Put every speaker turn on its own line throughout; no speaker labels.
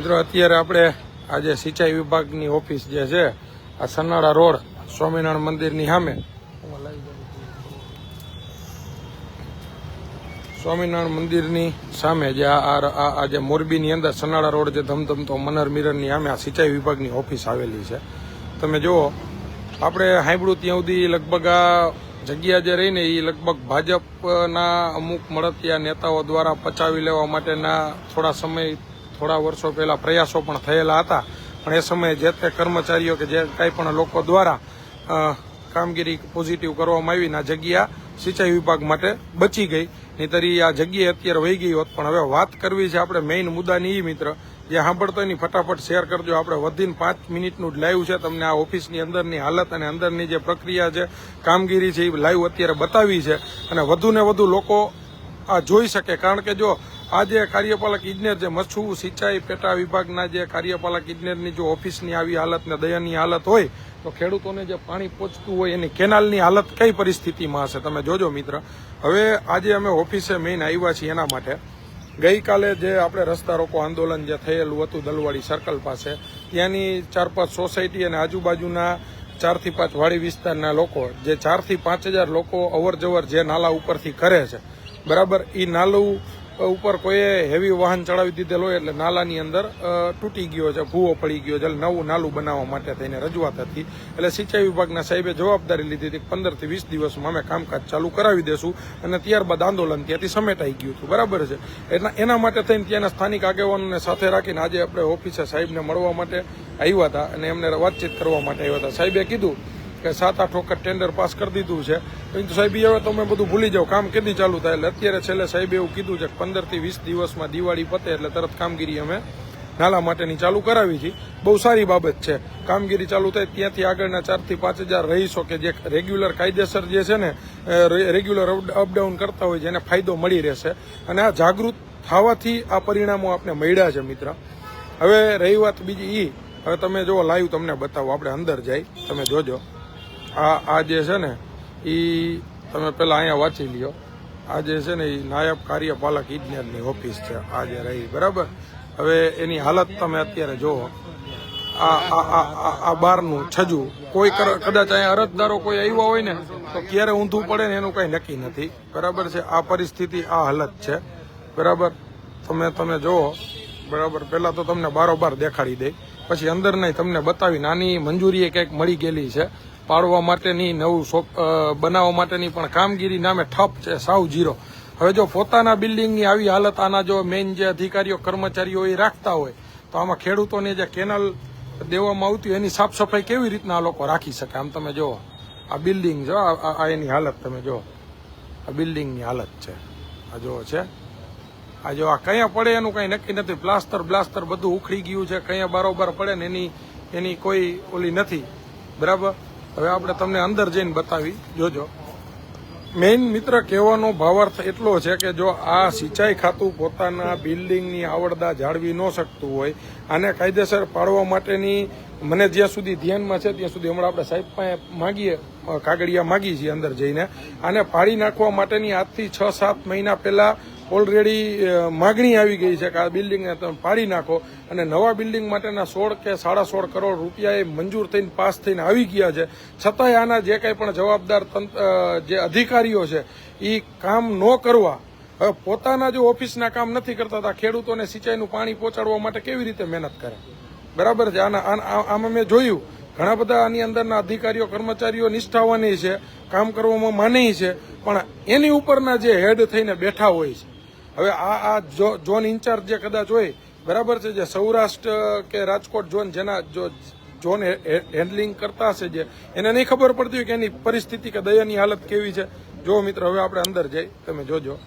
મિત્રો, અત્યારે આપણે આજે સિંચાઈ વિભાગની ઓફિસ જે છે, આ સન્નાળા રોડ, સ્વામિનારાયણ મંદિરની સામે. સ્વામિનારાયણ મંદિરની સામે જે આ જે મોરબીની અંદર સન્નાળા રોડ જે ધમધમતો મનર મિરરની સામે આ સિંચાઈ વિભાગની ઓફિસ આવેલી છે. તમે જુઓ, આપણે હાંભળું ત્યાં સુધી લગભગ આ જગ્યા જે રહીને એ લગભગ ભાજપના અમુક મળતિયા નેતાઓ દ્વારા પચાવી લેવા માટેના થોડા સમય થોડા વર્ષો પહેલા પ્રયાસો પણ થયેલા હતા. પણ એ સમયે જે તે કર્મચારીઓ કે જે કાંઈ પણ લોકો દ્વારા કામગીરી પોઝિટિવ કરવામાં આવી આ જગ્યા સિંચાઈ વિભાગ માટે બચી ગઈ. નહીતરી આ જગ્યાએ અત્યારે વહી ગઈ હોત. પણ હવે વાત કરવી છે આપણે મેઇન મુદ્દાની એ મિત્ર. જે સાંભળતો એની ફટાફટ શેર કરજો. આપણે વધીને પાંચ મિનિટનું જ લાઈવ છે. તમને આ ઓફિસની અંદરની હાલત અને અંદરની જે પ્રક્રિયા છે, કામગીરી છે, એ લાઈવ અત્યારે બતાવી છે. અને વધુને વધુ લોકો આ જોઈ શકે. કારણ કે જો આ જે કાર્યપાલક ઇજનેર જે મચ્છુ, સિંચાઈ, પેટા વિભાગના જે કાર્યપાલક ઇજનેરની જો ઓફિસની આવી હાલત ને દયાની હાલત હોય, તો ખેડૂતોને જે પાણી પહોંચતું હોય એની કેનાલની હાલત કઈ પરિસ્થિતિમાં હશે? તમે જોજો મિત્ર. હવે આજે અમે ઓફિસે મેઇન આવ્યા છીએ એના માટે. ગઈકાલે જે આપણે રસ્તા રોકો આંદોલન જે થયેલું હતું દલવાડી સર્કલ પાસે, ત્યાંની ચાર પાંચ સોસાયટી અને આજુબાજુના ચારથી પાંચ વાડી વિસ્તારના લોકો, જે ચારથી પાંચ હજાર લોકો અવર જવર જે નાલા ઉપરથી કરે છે. બરાબર? એ નાલું ઉપર કોઈએ હેવી વાહન ચડાવી દીધેલ હોય એટલે નાલાની અંદર તૂટી ગયો છે, ભૂવો પડી ગયો છે, એટલે નવું નાલું બનાવવા માટે થઈને રજૂઆત હતી. એટલે સિંચાઈ વિભાગના સાહેબે જવાબદારી લીધી હતી પંદરથી વીસ દિવસમાં અમે કામકાજ ચાલુ કરાવી દેશું અને ત્યારબાદ આંદોલન ત્યાંથી સમેટાઈ ગયું હતું. બરાબર છે? એટલે એના માટે થઈને ત્યાંના સ્થાનિક આગેવાનોને સાથે રાખીને આજે આપણે ઓફિસે સાહેબને મળવા માટે આવ્યા હતા અને એમને વાતચીત કરવા માટે આવ્યા હતા. સાહેબે કીધું કે સાત, આઠ વખત ટેન્ડર પાસ કરી દીધું છે. પરંતુ સાહેબ હવે તમે બધું ભૂલી જાઓ. કામ કેદી ચાલુ થાય એટલે અત્યારે છેલ્લે સાહેબે એવું કીધું છે કે પંદરથી વીસ દિવસમાં દિવાળી પતે એટલે તરત કામગીરી અમે નાલા માટેની ચાલુ કરાવી છે. બહુ સારી બાબત છે. કામગીરી ચાલુ થાય ત્યાંથી આગળના ચારથી પાંચ હજાર રહીશો કે જે રેગ્યુલર કાયદેસર જે છે ને રેગ્યુલર અપડાઉન કરતા હોય છે, એને ફાયદો મળી રહેશે. અને આ જાગૃત થવાથી આ પરિણામો આપણે મળ્યા છે, મિત્ર. હવે રહી વાત બીજી ઈ. હવે તમે જો લાઈવ તમને બતાવો. આપણે અંદર જાય તમે જોજો. આ આ જે છે ને એ તમે પહેલાં અહીંયા વાંચી લ્યો. આ જે છે ને એ નાયબ કાર્યપાલક ઇજનેરની ઓફિસ છે. આ જે રહી, બરાબર? હવે એની હાલત તમે અત્યારે જુઓ આ આ બારનું છજું. કોઈ કદાચ અહીંયા અરજદારો કોઈ આવ્યા હોય ને, તો ક્યારે ઊંધું પડે ને એનું કંઈ નક્કી નથી. બરાબર છે? આ પરિસ્થિતિ, આ હાલત છે. બરાબર? તમે તમે જુઓ બરાબર? પહેલાં તો તમને બારોબાર દેખાડી દે. પછી અંદર નહીં તમને બતાવી. નાની મંજૂરી કંઈક મળી ગયેલી છે. પાડવા માટેની, નવું બનાવવા માટેની પણ કામગીરી નામે ઠપ છે, સાવ જીરો હવે જો પોતાના બિલ્ડિંગની આવી હાલત, આના જો મેઇન જે અધિકારીઓ, કર્મચારીઓ એ રાખતા હોય, તો આમાં ખેડૂતોને જે કેનલ દેવામાં આવતી એની સાફ સફાઈ કેવી રીતના આ લોકો રાખી શકે? આમ તમે જુઓ, આ બિલ્ડિંગ જો, આ- એની હાલત તમે જુઓ. આ બિલ્ડિંગની હાલત છે. આ જો છે. આ જો, આ કયા પડે એનું કઈ નક્કી નથી. પ્લાસ્ટર, બ્લાસ્ટર બધું ઉખડી ગયું છે. કયા બારોબાર પડે ને એની એની કોઈ ઓલી નથી. બરાબર? હવે આપણે તમને અંદર જઈને બતાવી, જોજો. મેઇન મિત્ર કહેવાનો ભાવાર્થ એટલો છે કે જો આ સિંચાઈ ખાતું પોતાના બિલ્ડિંગની આવડદા જાળવી ન શકતું હોય, આને કાયદેસર પાડવા માટેની મને જ્યાં સુધી ધ્યાનમાં છે ત્યાં સુધી હમણાં આપણે સાહેબ પાસે માગીએ કાગળિયા માગી છીએ અંદર જઈને. આને પાડી નાખવા માટેની આજથી છ સાત મહિના પહેલા ઓલરેડી માગણી આવી ગઈ છે કે આ બિલ્ડિંગને તમે પાડી નાખો. અને નવા બિલ્ડિંગ માટેના સોળ કે સાડા સોળ કરોડ રૂપિયા એ મંજૂર થઈને પાસ થઈને આવી ગયા છે. છતાંય આના જે કંઈ પણ જવાબદાર જે અધિકારીઓ છે એ કામ ન કરવા. હવે પોતાના જો ઓફિસના કામ નથી કરતા હતા ખેડૂતોને સિંચાઈનું પાણી પહોંચાડવા માટે કેવી રીતે મહેનત કરે? બરાબર છે? આના આમાં મેં જોયું. ઘણા બધા આની અંદરના અધિકારીઓ, કર્મચારીઓ નિષ્ઠાવાની છે, કામ કરવામાં માને છે. પણ એની ઉપરના જે હેડ થઈને બેઠા હોય છે હવે આ આ ઝોન ઇન્ચાર્જ જે કદાચ હોય, બરાબર છે જે સૌરાષ્ટ્ર કે રાજકોટ ઝોન જેના જો ઝોન હેન્ડલિંગ કરતા હશે જે, એને નહીં ખબર પડતી હોય કે એની પરિસ્થિતિ કે દયાની હાલત કેવી છે. જો મિત્ર, હવે આપણે અંદર જઈ, તમે જોજો.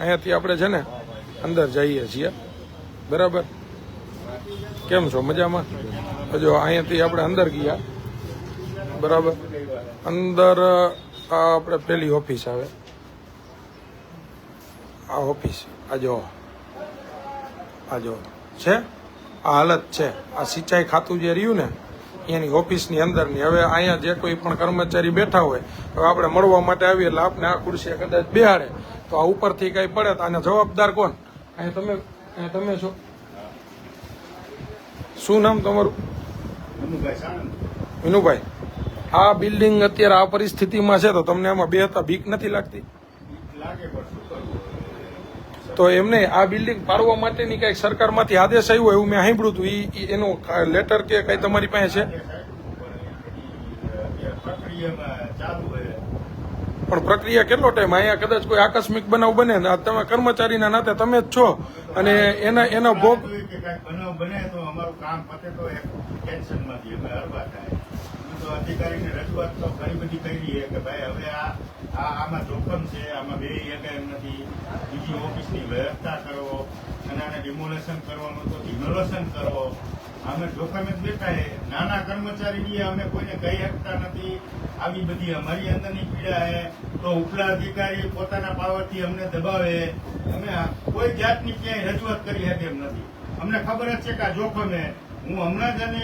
અહીંયાથી આપણે છે ને અંદર જઈએ છીએ. બરાબર? કેમ છો? મજામાં? હજુ અહીંયાથી આપણે અંદર ગયા. બરાબર? અંદર આપણે પેલી ઓફિસ આવે. આ ઓફિસ આ જો આ જો છે? આ હાલત છે. આ સિંચાઈ ખાતું જે રહ્યું ને એની ઓફિસની અંદરની. હવે અહીંયા જે કોઈ પણ કર્મચારી બેઠા હોય હવે આપણે મળવા માટે આવીએ એટલે આપણે આ ખુરશી કદાચ બિહાડે. તો આ ઉપરથી કંઈ પડે તો આને જવાબદાર કોણ? અહીંયા તમે અહીંયા તમે છો. શું નામ તમારું? વિનુભાઈ આ બિલ્ડિંગ અત્યારે આ પરિસ્થિતિમાં છે તો તમને આમાં બે હતા બીક નથી લાગતી?
લાગે
તો એમને આ બિલ્ડિંગ પાડવા માટેની કંઈક સરકારમાંથી આદેશ આવ્યો એવું મેં સાંભળ્યું હતું. એ એનું લેટર કે કઈ તમારી પાસે છે? પણ પ્રક્રિયા કેટલો ટાઈમ અહીંયા કદાચ કોઈ આકસ્મિક બનાવ બને ને તમે કર્મચારીના નાતે તમે જ છો અને એના એનો ભોગ
બનાવ બને રજૂઆત તો ઘણી બધી કરી છે કે ભાઈ હવે આ આમાં જોખમ છે, આમાં બે એમ નથી. બીજી ઓફિસની વ્યવસ્થા કરો અને આને ડિમોલેશન કરવાનું તો ડિમોલેશન કરો અમે જોખમે જ બેઠા નાના કર્મચારી અમે કોઈને કહી શકતા નથી. આવી બધી અમારી અંદરની પીડા છે તો ઉપલા અધિકારી પોતાના પાવરથી અમને દબાવે. અમે કોઈ જાતની ક્યાંય રજૂઆત કરી શકે એમ નથી. અમને ખબર જ છે કે આ જોખમે હું હમણાં જ અને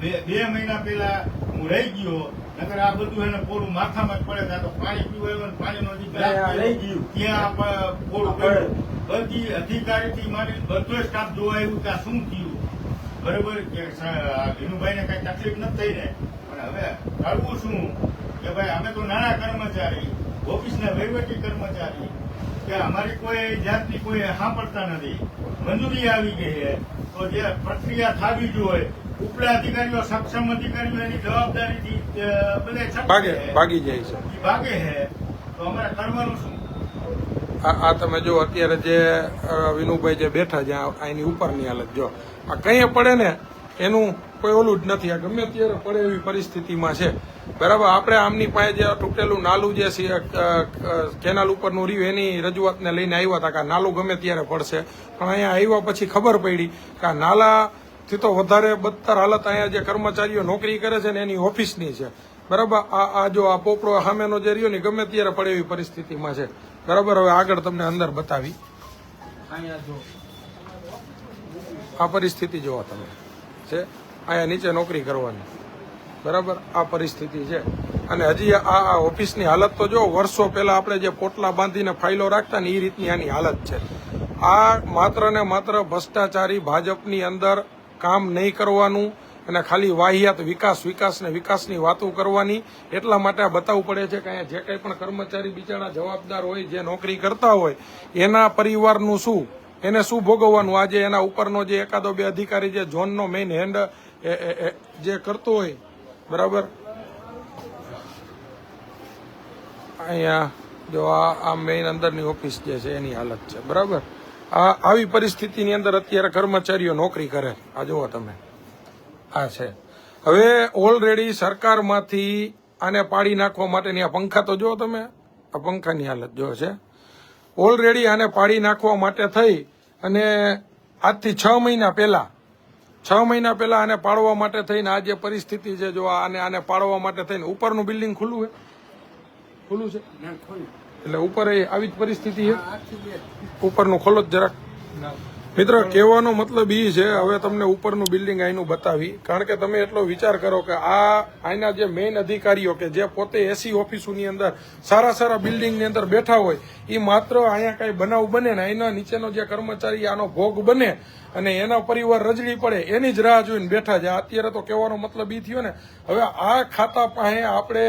બે બે મહિના પહેલા હું રહી ગયો. નકર આ બધું એને પોળું માથામાં જ પડે ત્યાં તો પાણી પીવું આવ્યું પાણીનો ગ્લાસ
લઈ ગયું.
ત્યાં પોળું પડ્યું. બધી અધિકારીથી માની બધો સ્ટાફ જોવા આવ્યું કે આ શું થયું. બરોબર કે વિનુભાઈ ને કઈ તકલીફ નથી થઈ ને પણ હવે કરવું શું? કે ભાઈ અમે તો નાના કર્મચારી ઓફિસના વહીવટી કર્મચારી. કે અમારી કોઈ જાતની કોઈ સાંભળતા નથી. મંજૂરી આવી ગઈ છે. તો જે પ્રક્રિયા થવી જોઈએ ઉપલા અધિકારીઓ સક્ષમ અધિકારીઓ એની જવાબદારી બધે
ભાગે ભાગી જાય છે.
ભાગે છે. તો અમારે કરવાનું શું?
આ તમે જો અત્યારે જે વિનુભાઈ જે બેઠા છે એની ઉપરની હાલત જો. આ કંઈ પડે ને એનું કોઈ ઓલું જ નથી. આ ગમે ત્યારે પડે એવી પરિસ્થિતિમાં છે. બરાબર આપણે આમની પાસે જે તૂટેલું નાલું જે કેનાલ ઉપરનું રહ્યું એની રજૂઆતને લઈને આવ્યા હતા કે નાલું ગમે ત્યારે પડશે. પણ અહીંયા આવ્યા પછી ખબર પડી કે આ નાલાથી તો વધારે બદતર હાલત અહીંયા જે કર્મચારીઓ નોકરી કરે છે ને એની ઓફિસની છે. બરાબર? આ આ જો આ પોપડો સામેનો જે રહ્યો ને ગમે ત્યારે પડે એવી પરિસ્થિતિમાં છે. બરાબર? હવે આગળ તમને અંદર બતાવી. આ પરિસ્થિતિ જોવા તમે. છે? અહીંયા નીચે નોકરી કરવાની. બરાબર? આ પરિસ્થિતિ છે. અને હજી આ આ ઓફિસની હાલત તો જો વર્ષો પહેલા આપણે જે પોટલા બાંધીને ફાઇલો રાખતા ને એ રીતની આની હાલત છે. આ માત્ર ને માત્ર ભ્રષ્ટાચારી ભાજપની અંદર કામ નહીં કરવાનું અને ખાલી વાહિયાત વિકાસ વિકાસ ને વિકાસની વાતો કરવાની, એટલા માટે બતાવવું પડે છે કે અહીંયા જે કંઈ પણ કર્મચારી બિચારા જવાબદાર હોય, જે નોકરી કરતા હોય, એના પરિવારનું શું? એને શું ભોગવવાનું? આજે એના ઉપરનો જે એકાદો બે અધિકારી જે ઝોનનો મેઇન હેન્ડ જે કરતો હોય, બરાબર? અહીંયા જો આ મેઇન અંદરની ઓફિસ જે છે એની હાલત છે, બરાબર? આ આવી પરિસ્થિતિની અંદર અત્યારે કર્મચારીઓ નોકરી કરે. આ જુઓ તમે. આ છે. હવે ઓલરેડી સરકારમાંથી આને પાડી નાખવા માટેની આ પંખા તો જુઓ તમે. આ પંખાની હાલત જો છે. ઓલરેડી આને પાડી નાખવા માટે થઈ અને આજથી છ મહિના પહેલા, છ મહિના પહેલા આને પાડવા માટે થઈને આ જે પરિસ્થિતિ છે, જો આને આને પાડવા માટે થઈને ઉપરનું બિલ્ડિંગ ખુલ્લું છે? ખુલ્લું છે? એટલે ઉપર આવી જ પરિસ્થિતિ છે. ઉપરનું ખોલો જ જરાક. મિત્ર, કહેવાનો મતલબ એ છે, હવે તમને ઉપરનું બિલ્ડિંગ અહીંનું બતાવી. કારણ કે તમે એટલો વિચાર કરો કે આ અહીંના જે મેઇન અધિકારીઓ કે જે પોતે એસી ઓફિસોની અંદર સારા સારા બિલ્ડિંગની અંદર બેઠા હોય એ માત્ર અહીંયા કાંઈ બનાવ બને ને અહીંના નીચેનો જે કર્મચારી આનો ભોગ બને અને એના પરિવાર રજડી પડે, એની જ રાહ જોઈને બેઠા છે. અત્યારે તો કહેવાનો મતલબ એ થયો ને, હવે આ ખાતા પાસે આપણે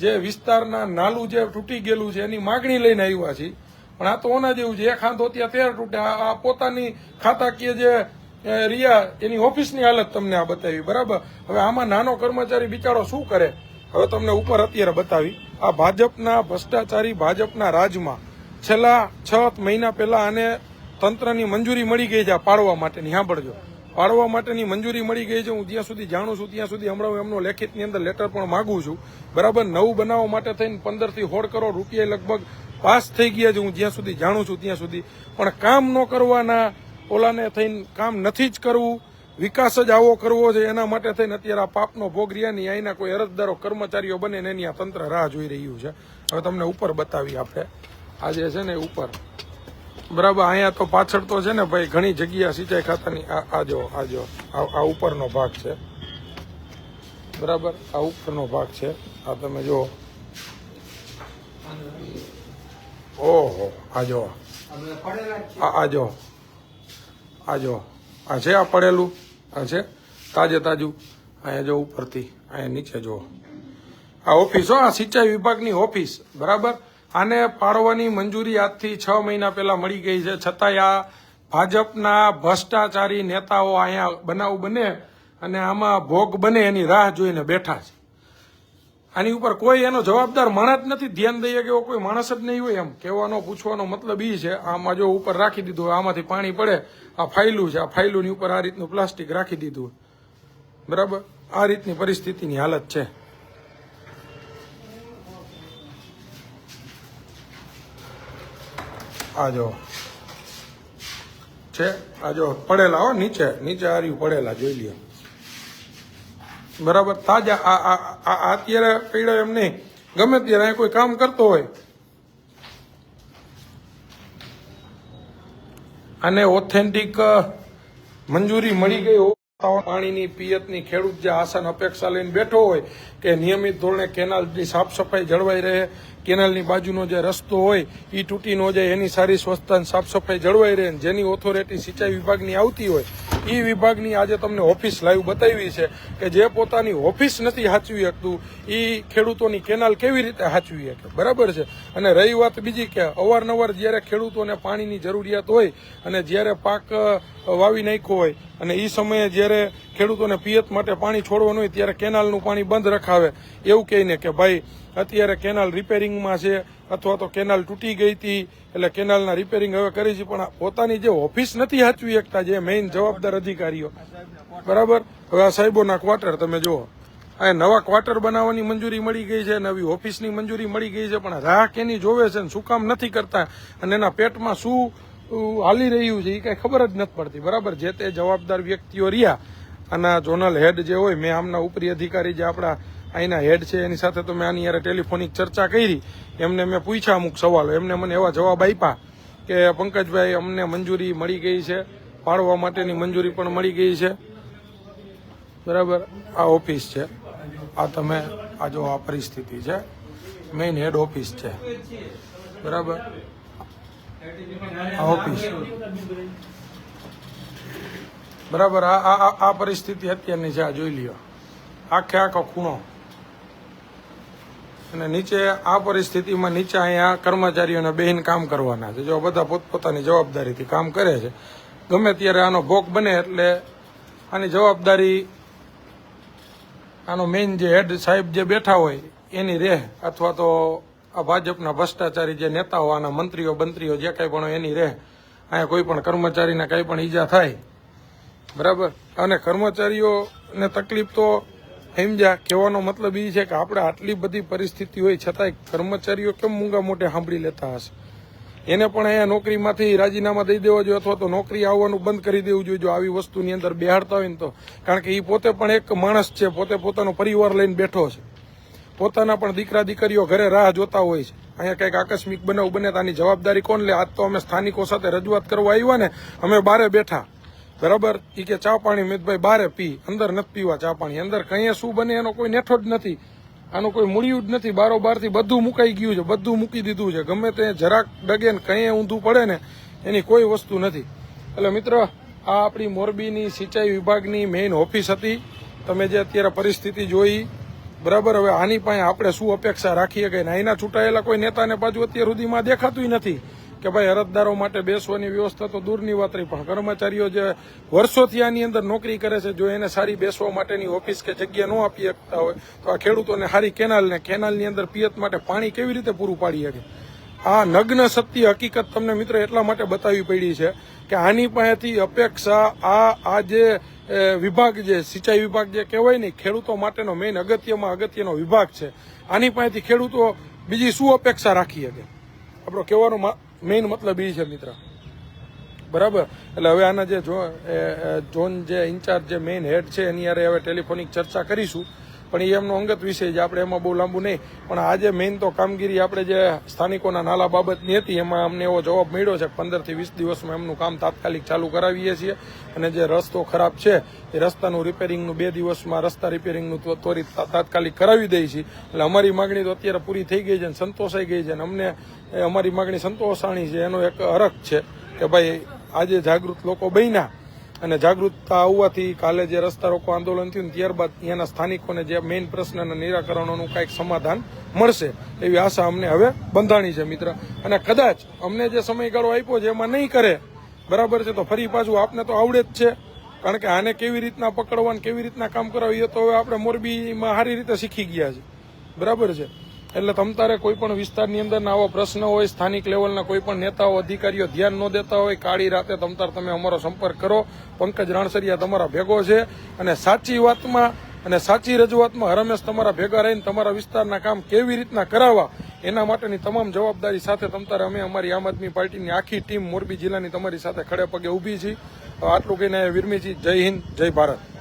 જે વિસ્તારના નાલું જે તૂટી ગયેલું છે, એની માગણી લઈને આવ્યા છીએ. પણ આ તો ઓના જેવું છે. એક હાથ હોત્યા તેર તૂટે. આ પોતાની ખાતાકીય જે રિયા, એની ઓફિસની હાલત તમને આ બતાવી. બરાબર? હવે આમાં નાનો કર્મચારી બિચારો શું કરે? હવે તમને ઉપર અત્યારે બતાવી. આ ભાજપના ભ્રષ્ટાચારી ભાજપના રાજમાં છેલ્લા છ મહિના પહેલા આને તંત્રની મંજૂરી મળી ગઈ છે પાડવા માટેની. સાંભળજો. પાડવા માટેની મંજૂરી મળી ગઈ છે. હું જ્યાં સુધી જાણું છું, ત્યાં સુધી હમણાં હું એમનો લેખિતની અંદર લેટર પણ માગું છું. બરાબર નવું બનાવવા માટે થઈને પંદરથી હોળ કરોડ રૂપિયા લગભગ પાસ થઈ ગયા છે. હું જ્યાં સુધી જાણું છું, ત્યાં સુધી. પણ કામ ન કરવાના ઓલાને થઈને કામ નથી જ કરવું. વિકાસ જ આવો કરવો છે. એના માટે થઈને અત્યારે આ પાપનો ભોગ રહ્યા નહીં અહીંના કોઈ અરજદારો, કર્મચારીઓ બને એની આ તંત્ર રાહ જોઈ રહ્યું છે. હવે તમને ઉપર બતાવી આપણે. આજે છે ને ઉપર. બરાબર, અહીંયા તો પાછળ તો છે ને ભાઈ, ઘણી જગ્યા સિંચાઈ ખાતાની આજો જો, આ જો, આ ઉપરનો ભાગ છે. બરાબર, આ ઉપરનો ભાગ છે. આ તમે જો ઓહો, આ જો.
જ
આ જો. આ જો. આ છે આ પડેલું? આ છે? તાજે તાજું. અહીંયા જો ઉપરથી, અહીંયા નીચે જુઓ. આ ઓફિસ હો, આ સિંચાઈ વિભાગની ઓફિસ. બરાબર? આને પાડવાની મંજૂરી આજથી છ મહિના પહેલા મળી ગઈ છે. છતાંય આ ભાજપના ભ્રષ્ટાચારી નેતાઓ અહીંયા બનાવ બને અને આમાં ભોગ બને એની રાહ જોઈને બેઠા છે. આની ઉપર કોઈ એનો જવાબદાર માણસ નથી. ધ્યાન દઈએ કે એવો કોઈ માણસ જ નહીં હોય એમ. કહેવાનો, પૂછવાનો મતલબ એ છે, આમાં જો ઉપર રાખી દીધું આમાંથી પાણી પડે, આ ફાઇલું છે, આ ફાઇલુની ઉપર આ રીતનું પ્લાસ્ટિક રાખી દીધું બરાબર? આ રીતની પરિસ્થિતિની હાલત છે. આ છે? આ જો પડેલા હો, નીચે. નીચે હાર્યું પડેલા, જોઈ લ્યો. બરાબર? તાજા, આ આ અત્યારે પીડા એમ નહીં. ગમે ત્યારે કોઈ કામ કરતો હોય. અને ઓથેન્ટિક મંજૂરી મળી ગઈ પાણીની પિયતની ખેડૂત જે આસન અપેક્ષા લઈને બેઠો હોય કે નિયમિત ધોરણે કેનાલની સાફ સફાઈ જળવાઈ રહે, કેનાલની બાજુનો જે રસ્તો હોય એ તૂટી ન જાય, એની સારી સ્વચ્છતા સાફ સફાઈ જળવાઈ રહે જેની ઓથોરિટી સિંચાઈ વિભાગની આવતી હોય એ વિભાગની આજે તમને ઓફિસ લાઈવ બતાવી છે કે જે પોતાની ઓફિસ નથી સાચવી શકતું એ ખેડૂતોની કેનાલ કેવી રીતે સાચવી શકે? બરાબર છે? અને રહી વાત બીજી કે અવારનવાર જ્યારે ખેડૂતોને પાણીની જરૂરિયાત હોય અને જ્યારે પાક વાવી નાખ્યો હોય અને એ સમયે જ્યારે ખેડૂતોને પિયત માટે પાણી છોડવાનું હોય ત્યારે કેનાલનું પાણી બંધ રખાવે. એવું કહીને કે ભાઈ, અત્યારે કેનાલ રિપેરિંગમાં છે, અથવા તો કેનાલ તૂટી ગઈ હતી, એટલે કેનાલના રિપેરિંગ હવે કરી છે, પણ પોતાની જે ઓફિસ નથી સાચવી શકતા જે મેઇન જવાબદાર અધિકારીઓ. બરાબર? હવે આ સાહેબોના ક્વાર્ટર તમે જુઓ. આ નવા ક્વાર્ટર બનાવવાની મંજૂરી મળી ગઈ છે, નવી ઓફિસની મંજૂરી મળી ગઈ છે, પણ રાહ કેની જોવે છે શું કામ નથી કરતા? અને એના પેટમાં શું હાલી રહ્યું છે એ કઈ ખબર જ નથી પડતી. બરાબર? જે તે જવાબદાર વ્યક્તિઓ રહ્યા, આના ઝોનલ હેડ જે હોય, મેં આમના ઉપરી અધિકારી જે આપણા અહીંના હેડ છે, એની સાથે તો મેં આની યારે ટેલિફોનિક ચર્ચા કરી. એમને મેં પૂછ્યા અમુક સવાલો. એમને મને એવા જવાબ આપ્યા કે, પંકજભાઈ, અમને મંજૂરી મળી ગઈ છે. પાડવા માટેની મંજૂરી પણ મળી ગઈ છે. બરાબર? આ ઓફિસ છે. આ તમે, આ જો આ પરિસ્થિતિ છે. મેઇન હેડ ઓફિસ છે. બરાબર? બરાબર, આ આ- આ પરિસ્થિતિ અત્યારની છે, આ જોઈ લ્યો. આખે આખો ખૂણો. અને નીચે આ પરિસ્થિતિમાં નીચે અહીંયા કર્મચારીઓને બેહીન કામ કરવાના છે. જો બધા પોતપોતાની જવાબદારીથી કામ કરે છે. ગમે ત્યારે આનો ભોગ બને એટલે આની જવાબદારી આનો મેઇન જે હેડ સાહેબ જે બેઠા હોય એની રેહ. અથવા તો આ ભાજપના ભ્રષ્ટાચારી જે નેતાઓ, આના મંત્રીઓ, બંત્રીઓ જે કાંઈ પણ એની રહે. અહીંયા કોઈ પણ કર્મચારીને કાંઈ પણ ઈજા થાય. બરાબર? અને કર્મચારીઓને તકલીફ તો સમજ્યા કહેવાનો મતલબ એ છે કે આપણે આટલી બધી પરિસ્થિતિ હોય છતાંય કર્મચારીઓ કેમ મૂંગા મોટે સાંભળી લેતા હશે? એને પણ અહીંયા નોકરીમાંથી રાજીનામા દઈ દેવા જોઈએ અથવા તો નોકરી આવવાનું બંધ કરી દેવું જોઈએ જો આવી વસ્તુની અંદર બેહાડતા હોય ને તો. કારણ કે એ પોતે પણ એક માણસ છે, પોતે પોતાનો પરિવાર લઈને બેઠો છે. પોતાના પણ દીકરા દીકરીઓ ઘરે રાહ જોતા હોય છે. અહીંયા કંઈક આકસ્મિક બનાવ બને તાની જવાબદારી કોણ લે? આજ તો અમે સ્થાનિકો સાથે રજૂઆત કરવા આવ્યા ને, અમે બારે બેઠા. બરાબર? ઈ કે ચા પાણી મિતભાઈ બારે પી. અંદર નથી પીવા ચા પાણી. અંદર કઈ શું બને એનો કોઈ નેઠો જ નથી. આનું કોઈ મૂળ્યું જ નથી. બારોબારથી બધું મુકાઈ ગયું છે, બધું મૂકી દીધું છે. ગમે તે જરાક ડગે ને કંઈ ઊંધું પડે ને, એની કોઈ વસ્તુ નથી. એટલે મિત્ર, આ આપણી મોરબીની સિંચાઈ વિભાગની મેઇન ઓફિસ હતી. તમે જે અત્યારે પરિસ્થિતિ જોઈ બરાબર? હવે આની પાસે આપણે શું અપેક્ષા રાખીએ કે અહીંના છૂટાયેલા કોઈ નેતાને પાછું અત્યાર સુધીમાં દેખાતું નથી કે ભાઈ અરજદારો માટે બેસવાની વ્યવસ્થા તો દૂરની વાત રહી, પણ કર્મચારીઓ જે વર્ષોથી આની અંદર નોકરી કરે છે, જો એને સારી બેસવા માટેની ઓફિસ કે જગ્યા ન આપી શકતા હોય, તો આ ખેડૂતોને સારી કેનાલ ને કેનાલની અંદર પિયત માટે પાણી કેવી રીતે પૂરું પાડી શકે? આ નગ્ન સત્ય હકીકત તમને મિત્ર એટલા માટે બતાવી પડી છે કે આની પાસેથી અપેક્ષા આ આ જે વિભાગ જે, સિંચાઈ વિભાગ જે કહેવાય ને, ખેડૂતો માટેનો મેઇન અગત્યમાં અગત્યનો વિભાગ છે. આની પાસેથી ખેડૂતો બીજી શું અપેક્ષા રાખી શકે? આપણો કહેવાનો મેઇન મતલબ એ છે મિત્ર. બરાબર? એટલે હવે આના જે ઝોન જે ઇન્ચાર્જ જે મેઇન હેડ છે, એની યારે હવે ટેલિફોનિક ચર્ચા કરીશું. પણ એ એમનો અંગત વિષય છે, આપણે એમાં બહુ લાંબુ નહીં. પણ આજે મેઇન તો કામગીરી આપણે જે સ્થાનિકોના નાલા બાબતની હતી, એમાં અમને એવો જવાબ મળ્યો છે પંદરથી વીસ દિવસમાં એમનું કામ તાત્કાલિક ચાલુ કરાવીએ છીએ. અને જે રસ્તો ખરાબ છે, એ રસ્તાનું રિપેરિંગનું બે દિવસમાં રસ્તા રિપેરિંગનું ત્વરિત તાત્કાલિક કરાવી દઈએ છીએ એટલે અમારી માગણી તો અત્યારે પૂરી થઈ ગઈ છે અને સંતોષાઈ ગઈ છે. અને અમને અમારી માગણી સંતોષાણી છે. એનો એક અરખ છે કે ભાઈ આજે જાગૃત લોકો બન્યા. અને જાગૃતતા આવવાથી કાલે જે રસ્તા રોકો આંદોલન થયું ત્યારબાદ અહીંયાના સ્થાનિકોને જે મેઇન પ્રશ્નના નિરાકરણોનું કાંઈક સમાધાન મળશે એવી આશા અમને હવે બંધાણી છે, મિત્ર. અને કદાચ અમને જે સમયગાળો આપ્યો છે એમાં નહીં કરે, બરાબર છે, તો ફરી પાછું આપને તો આવડે જ છે. કારણ કે આને કેવી રીતના પકડવા કેવી રીતના કામ કરાવીએ તો હવે આપણે મોરબીમાં સારી રીતે શીખી ગયા છે. બરાબર છે. એટલે તમ તારે કોઈ પણ વિસ્તારની અંદર આવો પ્રશ્ન હોય, સ્થાનિક લેવલના કોઈ પણ નેતાઓ, અધિકારીઓ ધ્યાન ન દેતા હોય, કાળી રાતે તમ તાર તમે અમારો સંપર્ક કરો. પંકજ રાણસરિયા તમારા ભેગો છે. અને સાચી વાતમાં, અને સાચી રજૂઆતમાં હરમેશ તમારા ભેગા રહીને તમારા વિસ્તારના કામ કેવી રીતના કરાવવા, એના માટેની તમામ જવાબદારી સાથે તમ તારે અમે અમારી આમ આદમી પાર્ટીની આખી ટીમ મોરબી જિલ્લાની તમારી સાથે ખડે પગે ઊભી છીએ આટલું કહીને વિરમીજી. જય હિન્દ, જય ભારત.